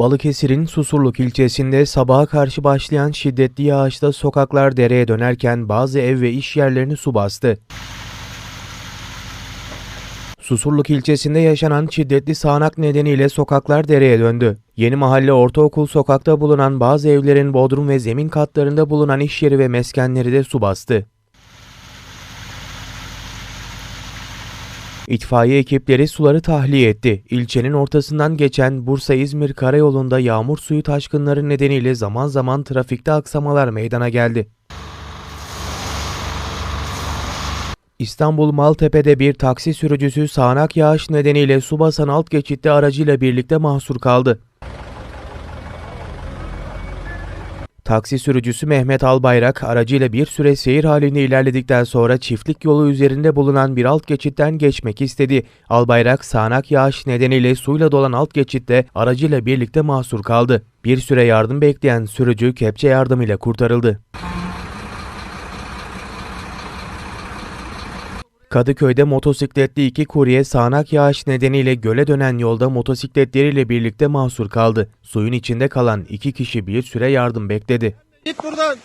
Balıkesir'in Susurluk ilçesinde sabaha karşı başlayan şiddetli yağışta sokaklar dereye dönerken bazı ev ve iş yerlerini su bastı. Susurluk ilçesinde yaşanan şiddetli sağanak nedeniyle sokaklar dereye döndü. Yeni Mahalle Ortaokul sokakta bulunan bazı evlerin bodrum ve zemin katlarında bulunan iş yeri ve meskenleri de su bastı. İtfaiye ekipleri suları tahliye etti. İlçenin ortasından geçen Bursa-İzmir karayolunda yağmur suyu taşkınları nedeniyle zaman zaman trafikte aksamalar meydana geldi. İstanbul Maltepe'de bir taksi sürücüsü sağanak yağış nedeniyle su basan alt geçitte aracıyla birlikte mahsur kaldı. Taksi sürücüsü Mehmet Albayrak aracıyla bir süre seyir halinde ilerledikten sonra çiftlik yolu üzerinde bulunan bir alt geçitten geçmek istedi. Albayrak sağanak yağış nedeniyle suyla dolan alt geçitte aracıyla birlikte mahsur kaldı. Bir süre yardım bekleyen sürücü kepçe yardımıyla kurtarıldı. Kadıköy'de motosikletli iki kurye sağanak yağış nedeniyle göle dönen yolda motosikletleriyle birlikte mahsur kaldı. Suyun içinde kalan iki kişi bir süre yardım bekledi. Git buradan.